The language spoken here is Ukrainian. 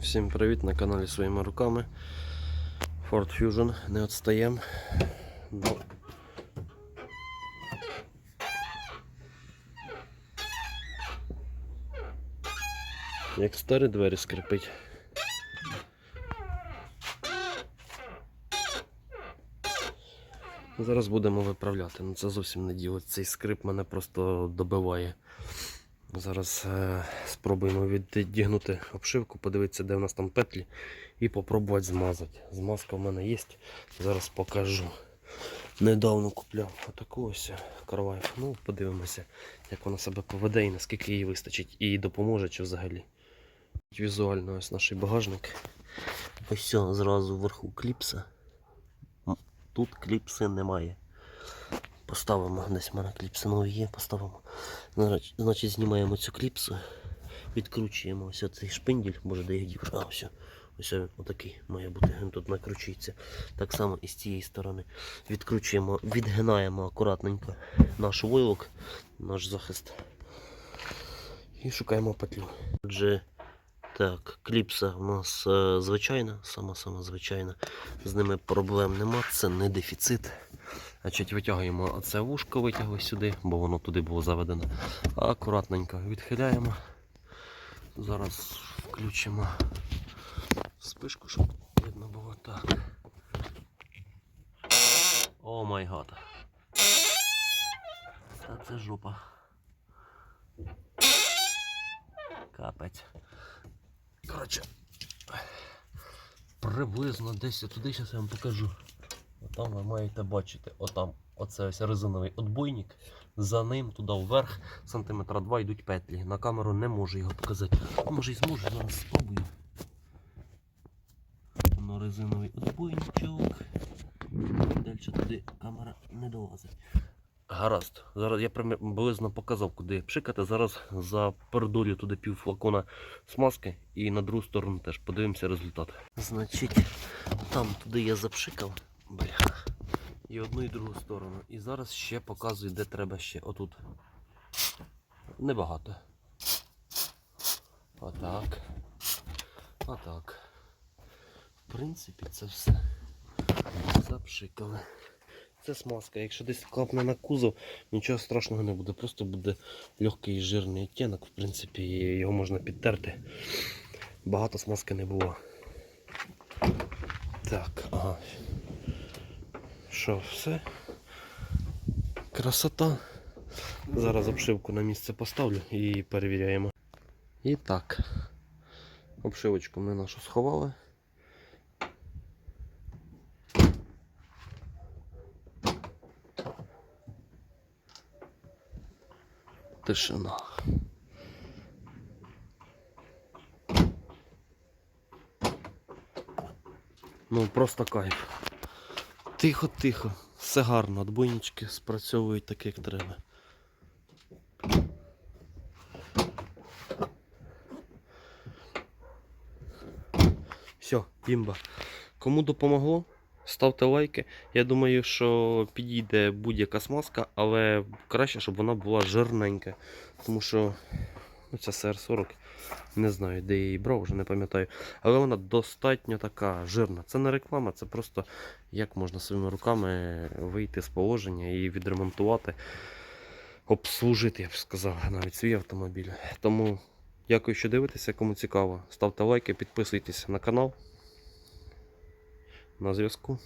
Всім привіт на каналі своїми руками. Ford Fusion, не відстаємо. Ну, Як старі двері скрипить. Зараз будемо виправляти. Ну це зовсім не діло. Цей скрип мене просто добиває. Зараз е, спробуємо віддігнути обшивку, подивитися, де у нас там петлі, і попробувати змазати. Змазка в мене є. Зараз покажу. Недавно купляв отаку ось карвайф. Ну, подивимося, як вона себе поведе і наскільки їй вистачить, і допоможе чи взагалі. Візуально ось наш багажник. Ось все, зразу вверху кліпса. Тут кліпси немає. Поставимо, десь в мене кліпси нові є, поставимо. Значить, знімаємо цю кліпсу, відкручуємо ось цей шпиндель, може де дів. А, ось. Ось отакий має бути, він тут накручується. Так само і з цієї сторони. Відкручуємо, відгинаємо акуратненько наш войлок, наш захист. І шукаємо петлю. Отже, так, кліпса у нас е, звичайна, сама-сама звичайна. З ними проблем нема, це не дефіцит. Значить, витягуємо оце вушко, витягли сюди, бо воно туди було заведено. Акуратненько відхиляємо. Зараз включимо спишку, щоб видно було так. О май гад. Та це жопа. Капець. Коротше. Приблизно десь туди зараз я вам покажу. Отам ви маєте бачити, отам, оце ось резиновий отбойник. За ним туди вверх сантиметра 2 йдуть петлі. На камеру не можу його показати. А може і зможу, зараз спробую. Воно резиновий отбойничок. Далі туди камера не долазить. Гаразд. Зараз я приблизно показав, куди пшикати. Зараз запердолю туди пів флакона смазки і на другу сторону теж подивимося результат. Значить, там туди я запшикав. Бля. І одну і другу сторону. І зараз ще показую, де треба ще. Отут. Небагато. Отак. Отак. В принципі, це все. Запшикали. Це смазка. Якщо десь клапне на кузов, нічого страшного не буде. Просто буде легкий жирний оттінок, в принципі, його можна підтерти. Багато смазки не було. Так, ага. Що, все? Красота. Зараз обшивку на місце поставлю і перевіряємо. І так. Обшивочку ми нашу сховали. Тишина. Ну просто кайф. Тихо-тихо, все гарно, отбойнички спрацьовують так, як треба. Все, бімба. Кому допомогло, ставте лайки. Я думаю, що підійде будь-яка смазка, але краще, щоб вона була жирненька. Тому що ну, ця CR40, не знаю, де її брав, вже не пам'ятаю. Але вона достатньо така жирна. Це не реклама, це просто як можна своїми руками вийти з положення і відремонтувати, обслужити, я б сказав, навіть свій автомобіль. Тому дякую, що дивитеся, кому цікаво. Ставте лайки, підписуйтесь на канал. На зв'язку.